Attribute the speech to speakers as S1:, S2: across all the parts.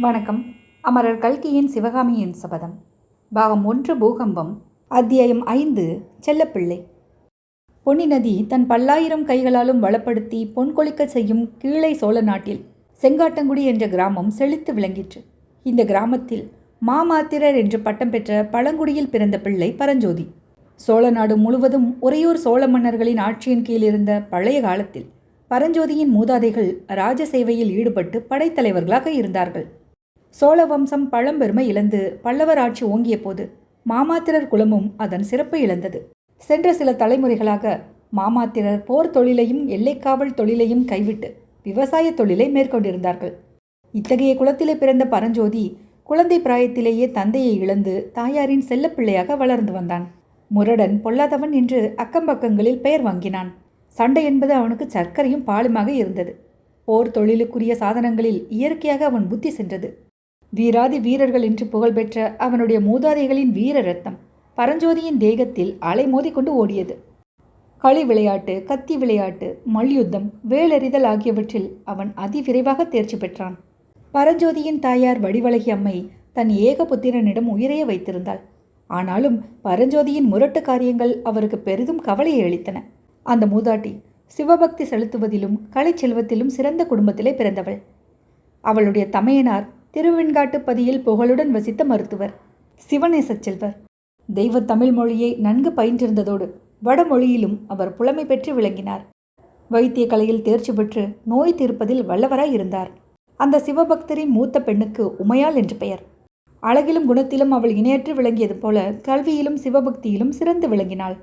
S1: வணக்கம். அமரர் கல்கியின் சிவகாமியின் சபதம். பாகம் ஒன்று பூகம்பம். அத்தியாயம் ஐந்து செல்லப்பிள்ளை. பொன்னி நதி தன் பல்லாயிரம் கைகளாலும் வளப்படுத்தி பொன் கொளிக்க செய்யும் கீழே சோழ நாட்டில் செங்காட்டங்குடி என்ற கிராமம் செழித்து விளங்கிற்று. இந்த கிராமத்தில் மாமாத்திரர் என்று பட்டம் பெற்ற பழங்குடியில் பிறந்த பிள்ளை பரஞ்சோதி. சோழ நாடு முழுவதும் உறையூர் சோழ மன்னர்களின் ஆட்சியின் கீழ் இருந்த பழைய காலத்தில் பரஞ்சோதியின் மூதாதைகள் ராஜ சேவையில் ஈடுபட்டு படைத்தலைவர்களாக இருந்தார்கள். சோழ வம்சம் பழம்பெருமை இழந்து பல்லவர் ஆட்சி ஓங்கிய போது மாமாத்திரர் குலமும் அதன் சிறப்பை இழந்தது. சென்ற சில தலைமுறைகளாக மாமாத்திரர் போர் தொழிலையும் எல்லைக்காவல் தொழிலையும் கைவிட்டு விவசாய தொழிலை மேற்கொண்டிருந்தார்கள். இத்தகைய குலத்திலே பிறந்த பரஞ்சோதி குழந்தை பிராயத்திலேயே தந்தையை இழந்து தாயாரின் செல்லப்பிள்ளையாக வளர்ந்து வந்தான். முரடன் பொல்லாதவன் என்று அக்கம்பக்கங்களில் பெயர் வாங்கினான். சண்டை என்பது அவனுக்கு சர்க்கரையும் பாலுமாக இருந்தது. போர் தொழிலுக்குரிய சாதனங்களில் இயற்கையாக அவன் புத்தி சென்றது. வீராதி வீரர்கள் என்று புகழ்பெற்ற அவனுடைய மூதாதைகளின் வீர ரத்தம் பரஞ்சோதியின் தேகத்தில் அலை மோதிக்கொண்டு ஓடியது. களி விளையாட்டு கத்தி விளையாட்டு மல்யுத்தம் வேலறிதல் ஆகியவற்றில் அவன் அதிவிரைவாக தேர்ச்சி பெற்றான். பரஞ்சோதியின் தாயார் வடிவழகி அம்மை தன் ஏக புத்திரனிடம் உயிரைய வைத்திருந்தாள். ஆனாலும் பரஞ்சோதியின் முரட்டு காரியங்கள் அவருக்கு பெரிதும் கவலையை அளித்தன. அந்த மூதாட்டி சிவபக்தி செலுத்துவதிலும் கலை செல்வத்திலும் சிறந்த குடும்பத்திலே பிறந்தவள். அவளுடைய தமையனார் திருவெண்காட்டுப்பதியில் புகழுடன் வசித்த மருத்துவர். சிவநேசச் செல்வர். தெய்வ தமிழ் மொழியை நன்கு பயின்றிருந்ததோடு வடமொழியிலும் அவர் புலமை பெற்று விளங்கினார். வைத்திய கலையில் தேர்ச்சி பெற்று நோய் தீர்ப்பதில் வல்லவராய் இருந்தார். அந்த சிவபக்தரின் மூத்த பெண்ணுக்கு உமையாள் என்று பெயர். அழகிலும் குணத்திலும் அவள் இணையற்று விளங்கியது போல கல்வியிலும் சிவபக்தியிலும் சிறந்து விளங்கினாள்.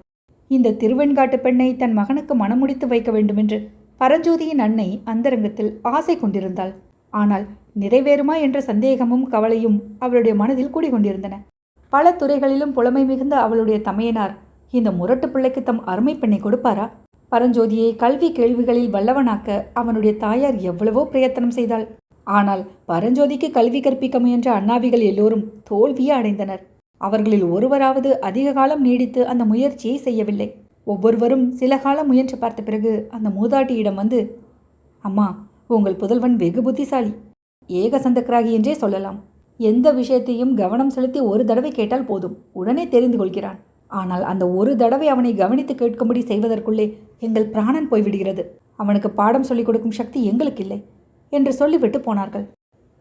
S1: இந்த திருவெண்காட்டு பெண்ணை தன் மகனுக்கு மணமுடித்து வைக்க வேண்டுமென்று பரஞ்சோதியின் அன்னை அந்தரங்கத்தில் ஆசை கொண்டிருந்தாள். ஆனால் நிறைவேறுமா என்ற சந்தேகமும் கவலையும் அவளுடைய மனதில் கூடிக்கொண்டிருந்தன. பல துறைகளிலும் புலமை மிகுந்த அவளுடைய தமையனார் இந்த முரட்டு பிள்ளைக்கு தம் அருமை பெண்ணை கொடுப்பாரா? பரஞ்சோதியை கல்வி கேள்விகளில் வல்லவனாக்க அவனுடைய தாயார் எவ்வளவோ பிரயத்தனம் செய்தாள். ஆனால் பரஞ்சோதிக்கு கல்வி கற்பிக்க முயன்ற அண்ணாவிகள் எல்லோரும் தோல்வியே அடைந்தனர். அவர்களில் ஒருவராவது அதிக காலம் நீடித்து அந்த முயற்சியை செய்யவில்லை. ஒவ்வொருவரும் சில காலம் முயன்று பார்த்த பிறகு அந்த மூதாட்டியிடம் வந்து அம்மா உங்கள் புதல்வன் வெகு புத்திசாலி. ஏகசந்தக்கிராகி என்றே சொல்லலாம். எந்த விஷயத்தையும் கவனம் செலுத்தி ஒரு தடவை கேட்டால் போதும். உடனே தெரிந்து கொள்கிறான். ஆனால் அந்த ஒரு தடவை அவனை கவனித்து கேட்கும்படி செய்வதற்குள்ளே எங்கள் பிராணன் போய்விடுகிறது. அவனுக்கு பாடம் சொல்லிக் கொடுக்கும் சக்தி எங்களுக்கு இல்லை என்று சொல்லிவிட்டு போனார்கள்.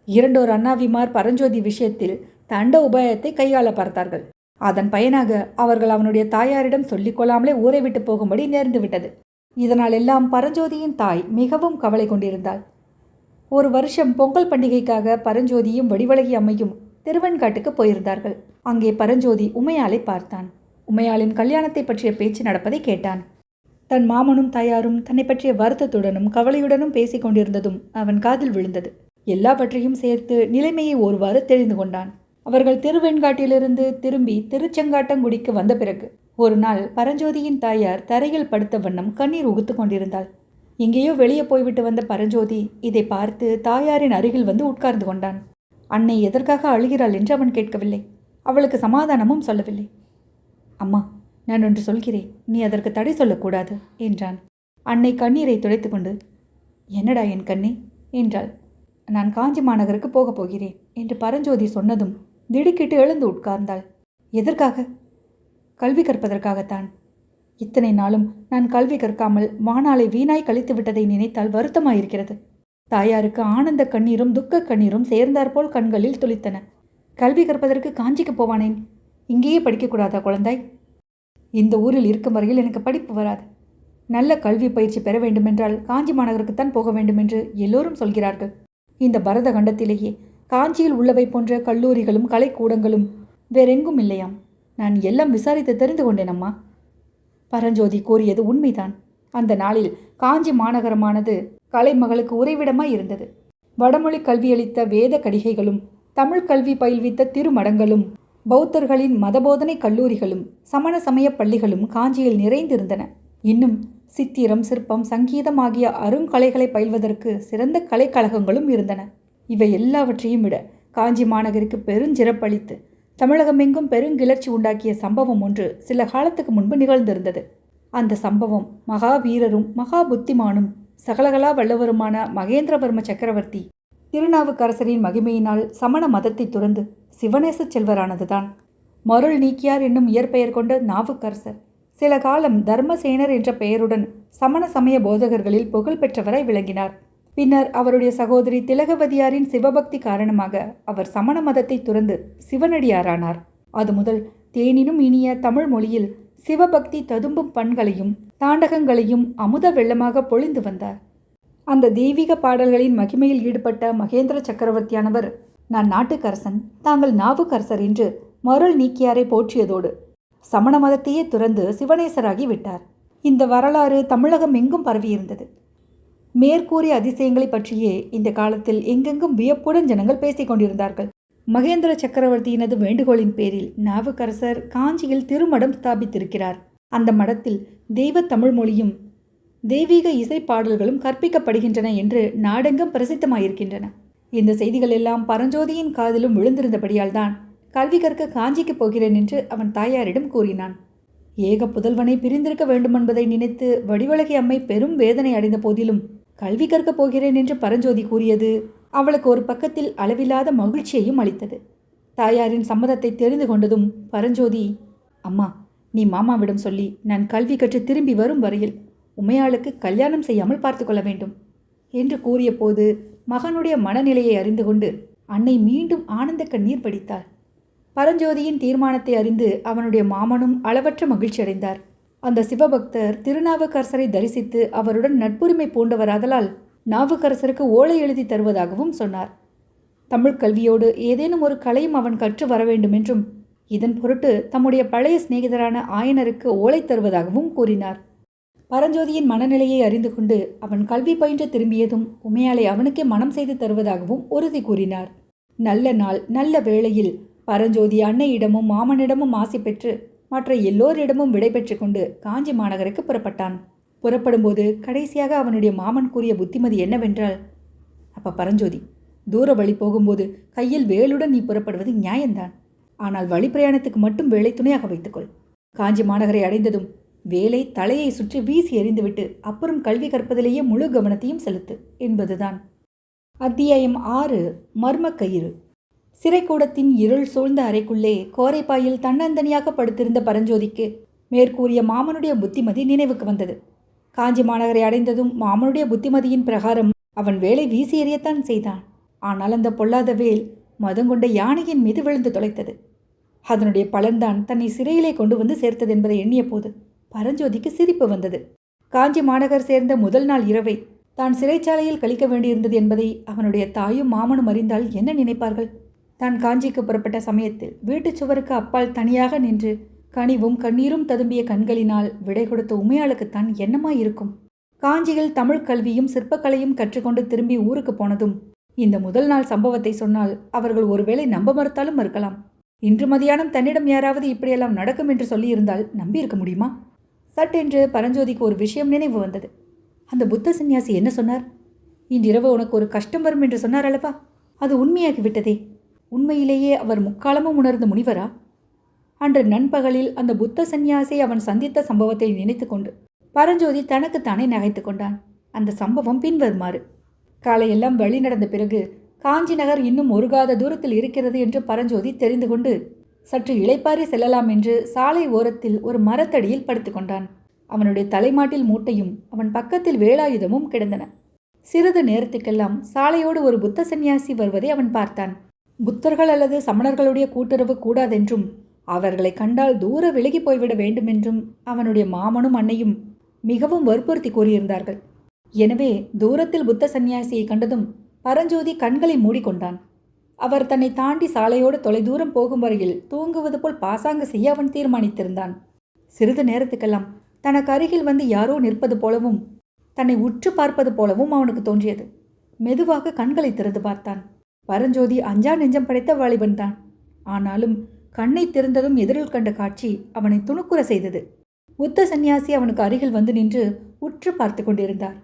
S1: இரண்டோர் அண்ணாவிமார் பரஞ்சோதி விஷயத்தில் தண்ட உபாயத்தை கையாள பார்த்தார்கள். அதன் பயனாக அவர்கள் அவனுடைய தாயாரிடம் சொல்லிக்கொள்ளாமலே ஊரை விட்டு போகும்படி நேர்ந்துவிட்டது இதனால் எல்லாம் பரஞ்சோதியின் தாய் மிகவும் கவலை கொண்டிருந்தாள். ஒரு வருஷம் பொங்கல் பண்டிகைக்காக பரஞ்சோதியும் வடிவழகி அம்மையும் திருவெண்காட்டுக்கு போயிருந்தார்கள். அங்கே பரஞ்சோதி உமையாளை பார்த்தான். உமையாளின் கல்யாணத்தை பற்றிய பேச்சு நடப்பதை கேட்டான். தன் மாமனும் தாயாரும் தன்னை பற்றிய வருத்தத்துடனும் கவலையுடனும் பேசிக் கொண்டிருந்ததும் அவன் காதில் விழுந்தது. எல்லாவற்றையும் சேர்த்து நிலைமையை ஒருவாறு தெரிந்து கொண்டான். அவர்கள் திருவெண்காட்டிலிருந்து திரும்பி திருச்செங்காட்டங்குடிக்கு வந்த பிறகு ஒரு நாள் பரஞ்சோதியின் தாயார் தரையில் படுத்த வண்ணம் கண்ணீர் உகுத்து கொண்டிருந்தாள். எங்கேயோ வெளியே போய்விட்டு வந்த பரஞ்சோதி இதை பார்த்து தாயாரின் அருகில் வந்து உட்கார்ந்து கொண்டான். அன்னை எதற்காக அழுகிறாள் என்று அவன் கேட்கவில்லை. அவளுக்கு சமாதானமும் சொல்லவில்லை. அம்மா நான் ஒன்று சொல்கிறேன். நீ அதற்கு தடை சொல்லக்கூடாது என்றான். அன்னை கண்ணீரை துடைத்துக்கொண்டு என்னடா என் கண்ணே? என்றாள். நான் காஞ்சி மாநகருக்கு போகப் போகிறேன் என்று பரஞ்சோதி சொன்னதும் திடுக்கிட்டு எழுந்து உட்கார்ந்தாள். எதற்காக? கல்வி கற்பதற்காகத்தான் இத்தனை நாளும் நான் கல்வி கற்காமல் வானாலை வீணாய் கழித்து விட்டதை நினைத்தால் வருத்தமாயிருக்கிறது. தாயாருக்கு ஆனந்த கண்ணீரும் துக்க கண்ணீரும் சேர்ந்தாற்போல் கண்களில் துளித்தன. கல்வி கற்பதற்கு காஞ்சிக்கு போவானேன்? இங்கேயே படிக்கக்கூடாதா குழந்தாய்? இந்த ஊரில் இருக்கும் வரையில் எனக்கு படிப்பு வராது. நல்ல கல்வி பயிற்சி பெற வேண்டுமென்றால் காஞ்சி மாநகருக்குத்தான் போக வேண்டுமென்று எல்லோரும் சொல்கிறார்கள். இந்த பரத கண்டத்திலேயே காஞ்சியில் உள்ளவை போன்ற கல்லூரிகளும் கலைக்கூடங்களும் வேறெங்கும் இல்லையாம். நான் எல்லாம் விசாரித்து தெரிந்து கொண்டேன் அம்மா பரஞ்சோதி கூறியது உண்மைதான். அந்த நாளில் காஞ்சி மாநகரமானது கலைமகளுக்கு உறைவிடமாய் இருந்தது. வடமொழி கல்வியளித்த வேத கடிகைகளும் தமிழ் கல்வி பயில்வித்த திருமடங்களும் பௌத்தர்களின் மதபோதனை கல்லூரிகளும் சமண சமய பள்ளிகளும் காஞ்சியில் நிறைந்திருந்தன. இன்னும் சித்திரம் சிற்பம் சங்கீதம் ஆகிய அருங்கலைகளை பயில்வதற்கு சிறந்த கலைக்கழகங்களும் இருந்தன. இவை எல்லாவற்றையும் விட காஞ்சி மாநகருக்கு பெருஞ்சிறப்பளித்து தமிழகமெங்கும் பெருங்கிளர்ச்சி உண்டாக்கிய சம்பவம் ஒன்று சில காலத்துக்கு முன்பு நிகழ்ந்திருந்தது. அந்த சம்பவம் மகாவீரரும் மகா புத்திமானும் சகலகலா வல்லவருமான மகேந்திரவர்ம சக்கரவர்த்தி திருநாவுக்கரசரின் மகிமையினால் சமண மதத்தை துறந்து சிவநேச செல்வரானதுதான். மருள் நீக்கியார் என்னும் இயற்பெயர் கொண்ட நாவுக்கரசர் சில காலம் தர்மசேனர் என்ற பெயருடன் சமண சமய போதகர்களில் புகழ்பெற்றவராய் விளங்கினார். பின்னர் அவருடைய சகோதரி திலகவதியாரின் சிவபக்தி காரணமாக அவர் சமண மதத்தை துறந்து சிவனடியாரானார். அது முதல் தேனினும் இனிய தமிழ் மொழியில் சிவபக்தி ததும்பும் பண்களையும் தாண்டகங்களையும் அமுத வெள்ளமாக பொழிந்து வந்தார். அந்த தெய்வீக பாடல்களின் மகிமையில் ஈடுபட்ட மகேந்திர சக்கரவர்த்தியானவர் நான் நாட்டுக்கரசன் தாங்கள் நாவுக்கரசர் என்று மருள் நீக்கியாரை போற்றியதோடு சமண மதத்தையே துறந்து சிவனேசராகி விட்டார். இந்த வரலாறு தமிழகம் எங்கும் பரவியிருந்தது. மேற்கூறிய அதிசயங்களை பற்றியே இந்த காலத்தில் எங்கெங்கும் வியப்புடன் ஜனங்கள் பேசிக் கொண்டிருந்தார்கள். மகேந்திர சக்கரவர்த்தியினது வேண்டுகோளின் பேரில் நாவுக்கரசர் காஞ்சியில் திருமடம் ஸ்தாபித்திருக்கிறார். அந்த மடத்தில் தெய்வ தமிழ் மொழியும் தெய்வீக இசை பாடல்களும் கற்பிக்கப்படுகின்றன என்று நாடெங்கும் பிரசித்தமாயிருக்கின்றன. இந்த செய்திகள் எல்லாம் பரஞ்சோதியின் காதிலும் விழுந்திருந்தபடியால் தான் கல்வி கற்க காஞ்சிக்கு போகிறேன் என்று அவன் தாயாரிடம் கூறினான். ஏக புதல்வனை பிரிந்திருக்க வேண்டுமென்பதை நினைத்து வடிவழகி அம்மை பெரும் வேதனை அடைந்த போதிலும் கல்வி கற்கப் போகிறேன் என்று பரஞ்சோதி கூறியது. அவளுக்கு ஒரு பக்கத்தில் அளவில்லாத மகிழ்ச்சியையும் அளித்தது. தாயாரின் சம்மதத்தை தெரிந்து கொண்டதும் பரஞ்சோதி அம்மா நீ மாமாவிடம் சொல்லி நான் கல்வி கற்று திரும்பி வரும் வரையில் உமையாளுக்கு கல்யாணம் செய்யாமல் பார்த்து கொள்ள வேண்டும் என்று கூறிய போது மகனுடைய மனநிலையை அறிந்து கொண்டு அன்னை மீண்டும் ஆனந்த கண்ணீர் வடித்தாள் பரஞ்சோதியின் தீர்மானத்தை அறிந்து அவனுடைய மாமனும் அளவற்ற மகிழ்ச்சி அடைந்தார் அந்த சிவபக்தர் திருநாவுக்கரசரை தரிசித்து அவருடன் நட்புரிமை பூண்டவராதலால் நாவுக்கரசருக்கு ஓலை எழுதி தருவதாகவும் சொன்னார். தமிழ் கல்வியோடு ஏதேனும் ஒரு கலையும் அவன் கற்று வர வேண்டும் என்றும் இதன் பொருட்டு தம்முடைய பழைய சிநேகிதரான ஆயனருக்கு ஓலை தருவதாகவும் கூறினார். பரஞ்சோதியின் மனநிலையை அறிந்து கொண்டு அவன் கல்வி பயின்று திரும்பியதும் உமையாளை அவனுக்கே மனம் செய்து தருவதாகவும் உறுதி கூறினார். நல்ல நாள் நல்ல வேளையில் பரஞ்சோதி அன்னையிடமும் மாமனிடமும் ஆசி பெற்று மற்ற எல்லோரிடமும் விடை கொண்டு காஞ்சி மாநகருக்கு புறப்பட்டான். புறப்படும்போது கடைசியாக அவனுடைய மாமன் கூறிய புத்திமதி என்னவென்றால் அப்ப பரஞ்சோதி தூர வழி போகும்போது கையில் வேலுடன் நீ புறப்படுவது நியாயம்தான். ஆனால் வழி பிரயாணத்துக்கு மட்டும் வேலை துணையாக வைத்துக்கொள். காஞ்சி மாநகரை அடைந்ததும் வேலை தலையை சுற்றி வீசி எறிந்துவிட்டு அப்புறம் கல்வி கற்பதிலேயே முழு கவனத்தையும் செலுத்து என்பதுதான். அத்தியாயம் ஆறு மர்மக்கயிறு. சிறைக்கூடத்தின் இருள் சூழ்ந்த அறைக்குள்ளே கோரைப்பாயில் தன்னந்தனியாக படுத்திருந்த பரஞ்சோதிக்கு மேற்கூறிய மாமனுடைய புத்திமதி நினைவுக்கு வந்தது. காஞ்சி மாநகரை அடைந்ததும் மாமனுடைய புத்திமதியின் பிரகாரம் அவன் வேலை வீசி எறியத்தான் செய்தான். ஆனால் அந்த பொல்லாத வேல் மதங்கொண்ட யானையின் மீது விழுந்து தொலைத்தது. அதனுடைய பலன்தான் தன்னை சிறையிலே கொண்டு வந்து சேர்த்தது என்பதை எண்ணிய போது பரஞ்சோதிக்கு சிரிப்பு வந்தது. காஞ்சி மாநகர் சேர்ந்த முதல் நாள் இரவை தான் சிறைச்சாலையில் கழிக்க வேண்டியிருந்தது என்பதை அவனுடைய தாயும் மாமனும் அறிந்தால் என்ன நினைப்பார்கள்? தான் காஞ்சிக்கு புறப்பட்ட சமயத்தில் வீட்டுச் சுவருக்கு அப்பால் தனியாக நின்று கனிவும் கண்ணீரும் ததும்பிய கண்களினால் விடை கொடுத்த உமையாளுக்குத்தான் என்னமாயிருக்கும் காஞ்சியில் தமிழ் கல்வியும் சிற்பக்கலையும் கற்றுக்கொண்டு திரும்பி ஊருக்கு போனதும் இந்த முதல் நாள் சம்பவத்தை சொன்னால் அவர்கள் ஒருவேளை நம்ப மறுத்தாலும் மறுக்கலாம். இன்று மதியானம் தன்னிடம் யாராவது இப்படியெல்லாம் நடக்கும் என்று சொல்லியிருந்தால் நம்பியிருக்க முடியுமா? சட்டென்று பரஞ்சோதிக்கு ஒரு விஷயம் நினைவு வந்தது. அந்த புத்த சந்நியாசி என்ன சொன்னார்? இன்றிரவு உனக்கு ஒரு கஷ்டம் வரும் என்று சொன்னார் அல்லவா? அது உண்மையாகிவிட்டதே. உண்மையிலேயே அவர் முக்காலமும் உணர்ந்த முனிவரா? அன்று நண்பகலில் அந்த புத்த சந்நியாசி அவன் சந்தித்த சம்பவத்தை நினைத்து கொண்டு பரஞ்சோதி தனக்குத்தானே நகைத்து கொண்டான். அந்த சம்பவம் பின்வருமாறு காலையெல்லாம் வழி நடந்த பிறகு காஞ்சி நகர் இன்னும் ஒருகாத தூரத்தில் இருக்கிறது என்று பரஞ்சோதி தெரிந்து கொண்டு சற்று இளைப்பாறி செல்லலாம் என்று சாலை ஓரத்தில் ஒரு மரத்தடியில் படுத்துக்கொண்டான் அவனுடைய தலைமாட்டில் மூட்டையும் அவன் பக்கத்தில் வேலாயுதமும் கிடந்தன. சிறிது நேரத்துக்கெல்லாம் சாலையோடு ஒரு புத்த சந்நியாசி வருவதை அவன் பார்த்தான். புத்தர்கள் அல்லது சமணர்களுடைய கூட்டுறவு கூடாதென்றும் அவர்களை கண்டால் தூர விலகி போய்விட வேண்டுமென்றும் அவனுடைய மாமனும் அன்னையும் மிகவும் வற்புறுத்தி கூறியிருந்தார்கள். எனவே தூரத்தில் புத்த சந்நியாசியை கண்டதும் பரஞ்சோதி கண்களை மூடிக்கொண்டான். அவர் தன்னை தாண்டி சாலையோடு தொலைதூரம் போகும் வரையில் தூங்குவது போல் பாசாங்கு செய்ய அவன் தீர்மானித்திருந்தான். சிறிது நேரத்துக்கெல்லாம் தனக்கு அருகில் வந்து யாரோ நிற்பது போலவும் தன்னை உற்று பார்ப்பது போலவும் அவனுக்கு தோன்றியது. மெதுவாக கண்களை திறந்து பார்த்தான். பரஞ்சோதி அஞ்சா நெஞ்சம் படைத்த வாலிபன் தான். ஆனாலும் கண்ணை திறந்ததும் எதிரில் கண்ட காட்சி அவனை துணுக்குற செய்தது. புத்த சந்நியாசி அவனுக்கு அருகில் வந்து நின்று உற்று பார்த்து கொண்டிருந்தார்.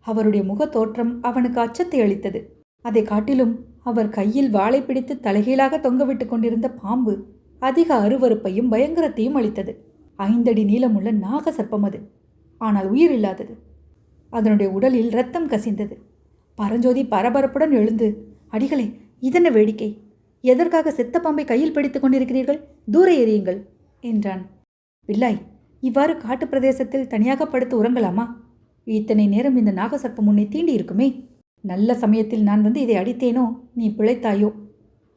S1: அவருடைய முகத் தோற்றம் அவனுக்கு அச்சத்தை அளித்தது. அதை காட்டிலும் அவர் கையில் வாளை பிடித்து தலைகீழாக தொங்கவிட்டு கொண்டிருந்த பாம்பு அதிக அருவறுப்பையும் பயங்கரத்தையும் அளித்தது. ஐந்தடி நீளமுள்ள நாக சர்ப்பம் அது. ஆனால் உயிர் இல்லாதது. அதனுடைய உடலில் ரத்தம் கசிந்தது. பரஞ்சோதி பரபரப்புடன் எழுந்து அடிகளே இதென்ன வேடிக்கை? எதற்காக செத்த பாம்பை கையில் பிடித்துக் கொண்டிருக்கிறீர்கள்? தூர எறியுங்கள் என்றான். பிள்ளாய் இவ்வாறு காட்டுப் பிரதேசத்தில் தனியாக படுத்து உறங்கலாமா? இத்தனை நேரம் இந்த நாகசர்ப்பம் உன்னை தீண்டி இருக்குமே? நல்ல சமயத்தில் நான் வந்து இதை அடித்தேனோ நீ பிழைத்தாயோ?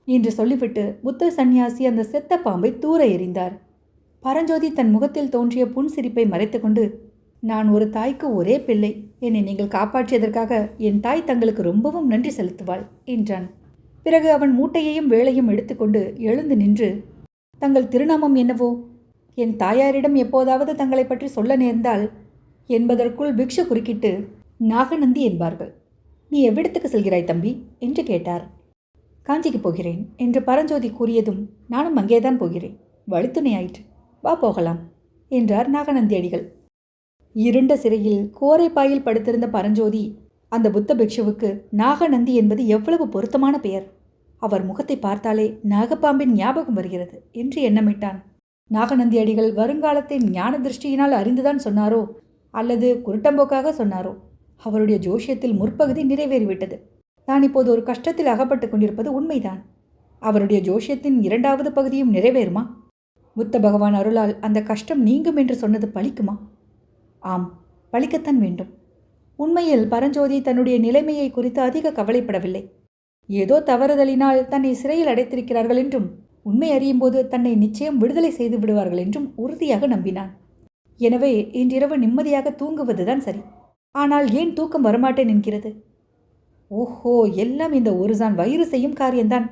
S1: என்று சொல்லிவிட்டு புத்த சந்நியாசி அந்த செத்த பாம்பை தூர எறிந்தார். பரஞ்சோதி தன் முகத்தில் தோன்றிய புன்சிரிப்பை மறைத்துக்கொண்டு நான் ஒரு தாய்க்கு ஒரே பிள்ளை. என்னை நீங்கள் காப்பாற்றியதற்காக என் தாய் தங்களுக்கு ரொம்பவும் நன்றி செலுத்துவாள் என்றான். பிறகு அவன் மூட்டையையும் வேலையும் எடுத்துக்கொண்டு எழுந்து நின்று தங்கள் திருநாமம் என்னவோ? என் தாயாரிடம் எப்போதாவது தங்களை பற்றி சொல்ல நேர்ந்தால் என்பதற்குள் பிக்ஷு குறுக்கிட்டு நாகநந்தி என்பார்கள். நீ எவ்விடத்துக்கு செல்கிறாய் தம்பி? என்று கேட்டார். காஞ்சிக்கு போகிறேன் என்று பரஞ்சோதி கூறியதும் நானும் அங்கேதான் போகிறேன். வழித்துணையாயிற்று. வா போகலாம் என்றார் நாகநந்தி அடிகள் இருண்ட சிறையில் கோரைப்பாயில் படுத்திருந்த பரஞ்சோதி அந்த புத்த பிக்ஷுவுக்கு நாகநந்தி என்பது எவ்வளவு பொருத்தமான பெயர்? அவர் முகத்தை பார்த்தாலே நாகப்பாம்பின் ஞாபகம் வருகிறது என்று எண்ணமிட்டான். நாகநந்தி அடிகள் வருங்காலத்தை ஞான திருஷ்டியினால் அறிந்துதான் சொன்னாரோ? அல்லது குருட்டம்போக்காக சொன்னாரோ? அவருடைய ஜோஷியத்தில் முற்பகுதி நிறைவேறிவிட்டது. நான் இப்போது ஒரு கஷ்டத்தில் அகப்பட்டு கொண்டிருப்பது உண்மைதான். அவருடைய ஜோஷியத்தின் இரண்டாவது பகுதியும் நிறைவேறுமா? புத்த பகவான் அருளால் அந்த கஷ்டம் நீங்கும் என்று சொன்னது பலிக்குமா ஆம் பழிக்கத்தான் வேண்டும். உண்மையில் பரஞ்சோதி தன்னுடைய நிலைமையை குறித்து அதிக கவலைப்படவில்லை. ஏதோ தவறுதலினால் தன்னை சிறையில் அடைத்திருக்கிறார்கள் என்றும் உண்மை அறியும்போது தன்னை நிச்சயம் விடுதலை செய்து விடுவார்கள் என்றும் உறுதியாக நம்பினான். எனவே இன்றிரவு நிம்மதியாக தூங்குவதுதான் சரி. ஆனால் ஏன் தூக்கம் வரமாட்டேன் என்கிறது? ஓஹோ எல்லாம் இந்த ஒருசான் வயிறு செய்யும் காரியம்தான்.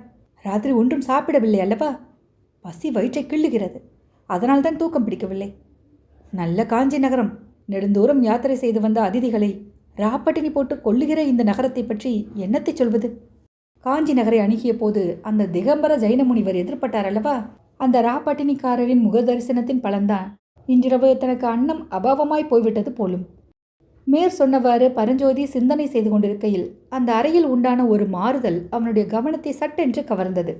S1: ராத்திரி ஒன்றும் சாப்பிடவில்லை அல்லவா? பசி வயிற்றை கிள்ளுகிறது. அதனால்தான் தூக்கம் பிடிக்கவில்லை. நல்ல காஞ்சி நகரம். நெடுந்தூரம் யாத்திரை செய்து வந்த அதிதிகளை ராப்பட்டினி போட்டு கொள்ளுகிற இந்த நகரத்தை பற்றி என்னத்தை சொல்வது? காஞ்சி நகரை அணுகிய போது அந்த திகம்பர ஜெயின முனிவர் எதிர்பட்டார் அல்லவா? அந்த ராப்பட்டினிக்காரரின் முக தரிசனத்தின் பலன்தான் இன்றிரவு தனக்கு அன்னம் அபாவமாய் போய்விட்டது போலும். மேற் சொன்னவாறு பரஞ்சோதி சிந்தனை செய்து கொண்டிருக்கையில் அந்த அறையில் உண்டான ஒரு மாறுதல் அவனுடைய கவனத்தை சட்டென்று கவர்ந்தது.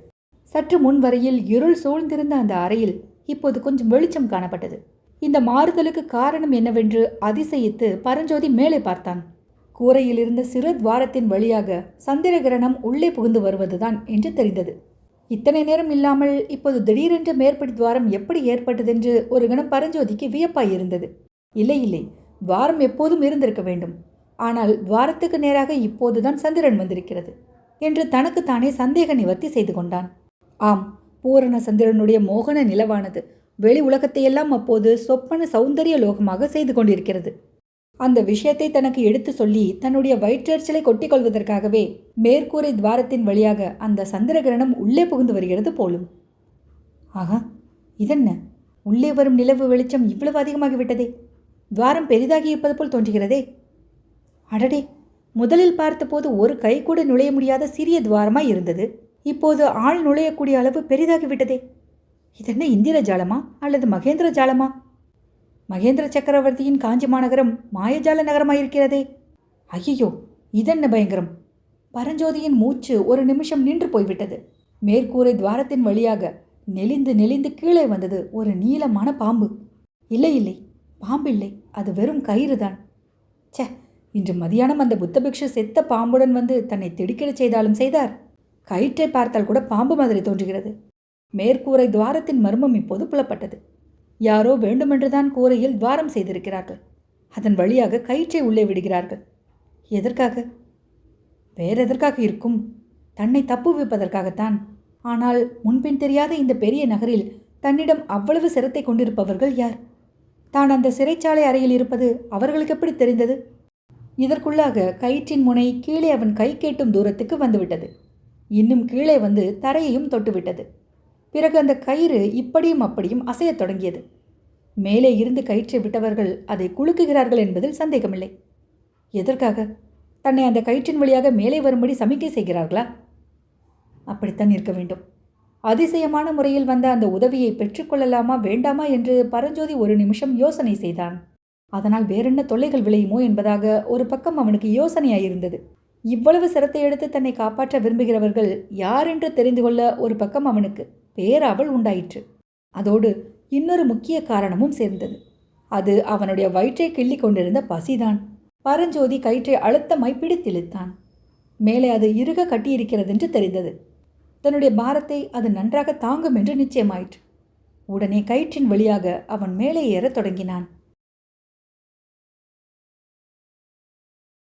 S1: சற்று முன் வரையில் இருள் சூழ்ந்திருந்த அந்த அறையில் இப்போது கொஞ்சம் வெளிச்சம் காணப்பட்டது. இந்த மாறுதலுக்கு காரணம் என்னவென்று அதிசயித்து பரஞ்சோதி மேலே பார்த்தான். கூரையில் இருந்த சிறு துவாரத்தின் வழியாக சந்திர கிரணம் உள்ளே புகுந்து வருவதுதான் என்று தெரிந்தது. இத்தனை நேரம் இல்லாமல் இப்போது திடீரென்று மேற்படி துவாரம் எப்படி ஏற்பட்டதென்று ஒரு கணம் பரஞ்சோதிக்கு வியப்பாய் இருந்தது. இல்லை இல்லை துவாரம் எப்போதும் இருந்திருக்க வேண்டும். ஆனால் துவாரத்துக்கு நேராக இப்போதுதான் சந்திரன் வந்திருக்கிறது என்று தனக்குத்தானே சந்தேக நிவர்த்தி செய்து கொண்டான். ஆம் பூரண சந்திரனுடைய மோகன நிலவானது வெளி உலகத்தையெல்லாம் அப்போது சொப்பன சௌந்தரிய லோகமாக செய்து கொண்டிருக்கிறது. அந்த விஷயத்தை தனக்கு எடுத்து சொல்லி தன்னுடைய வயிற்றெரிச்சலை கொட்டிக்கொள்வதற்காகவே மேற்கூரை துவாரத்தின் வழியாக அந்த சந்திரகிரணம் உள்ளே புகுந்து வருகிறது போலும். ஆகா இதென்ன? உள்ளே வரும் நிலவு வெளிச்சம் இவ்வளவு அதிகமாகிவிட்டதே. துவாரம் பெரிதாகி இருப்பது போல் தோன்றுகிறதே. அடடே முதலில் பார்த்தபோது ஒரு கை கூட நுழைய முடியாத சிறிய துவாரமாய் இருந்தது. இப்போது ஆள் நுழையக்கூடிய அளவு பெரிதாகிவிட்டதே. இதென்ன இந்திர ஜாலமா அல்லது மகேந்திர ஜாலமா? மகேந்திர சக்கரவர்த்தியின் காஞ்சி மாநகரம் மாயஜால நகரமாயிருக்கிறதே. ஐயோ இதென்ன பயங்கரம்? பரஞ்சோதியின் மூச்சு ஒரு நிமிஷம் நின்று போய்விட்டது. மேற்கூரை துவாரத்தின் வழியாக நெளிந்து நெளிந்து கீழே வந்தது ஒரு நீளமான பாம்பு. இல்லை இல்லை பாம்பில்லை அது வெறும் கயிறு தான் ச்சே இன்று மதியானம் அந்த புத்தபிக்ஷு செத்த பாம்புடன் வந்து தன்னை திடுக்கிடச் செய்தாலும் செய்தார். கயிற்றை பார்த்தால் கூட பாம்பு மாதிரி தோன்றுகிறது. மேற்கூரை துவாரத்தின் மர்மம் இப்போது புலப்பட்டது. யாரோ வேண்டுமென்றுதான் கூரையில் துவாரம் செய்திருக்கிறார்கள். அதன் வழியாக கயிற்றை உள்ளே விடுகிறார்கள். எதற்காக? வேறெதற்காக இருக்கும்? தன்னை தப்புவிப்பதற்காகத்தான் ஆனால் முன்பின் தெரியாத இந்த பெரிய நகரில் தன்னிடம் அவ்வளவு சிரத்தை கொண்டிருப்பவர்கள் யார்? தான் அந்த சிறைச்சாலை அறையில் இருப்பது அவர்களுக்கு எப்படி தெரிந்தது? இதற்குள்ளாக கயிற்றின் முனை கீழே அவன் கை கேட்டும் தூரத்துக்கு வந்துவிட்டது. இன்னும் கீழே வந்து தரையையும் தொட்டுவிட்டது. பிறகு அந்த கயிறு இப்படியும் அப்படியும் அசையத் தொடங்கியது. மேலே இருந்து கயிற்றை விட்டவர்கள் அதை குலுக்குகிறார்கள் என்பதில் சந்தேகமில்லை. எதற்காக? தன்னை அந்த கயிற்றின் வழியாக மேலே வரும்படி சமிக்கை செய்கிறார்களா? அப்படித்தான் இருக்க வேண்டும். அதிசயமான முறையில் வந்த அந்த உதவியை பெற்றுக்கொள்ளலாமா வேண்டாமா என்று பரஞ்சோதி ஒரு நிமிஷம் யோசனை செய்தான். அதனால் வேறென்ன தொல்லைகள் விளையுமோ என்பதாக ஒரு பக்கம் அவனுக்கு யோசனையாயிருந்தது. இவ்வளவு சிரத்தை எடுத்து தன்னை காப்பாற்ற விரும்புகிறவர்கள் யார் என்று தெரிந்து கொள்ள ஒரு பக்கம் அவனுக்கு. பேராவல் உண்டாயிற்று. அதோடு இன்னொரு முக்கிய காரணமும் சேர்ந்தது. அது அவனுடைய வயிற்றை கிள்ளி கொண்டிருந்த பசிதான். பரஞ்சோதி கயிற்றை அழுத்தமாய் பிடித்திழுத்தான். மேலே அது இறுக கட்டியிருக்கிறது என்று தெரிந்தது. தன்னுடைய பாரத்தை அது நன்றாக தாங்கும் என்று நிச்சயமாயிற்று. உடனே கயிற்றின் வழியாக அவன் மேலே ஏறத் தொடங்கினான்.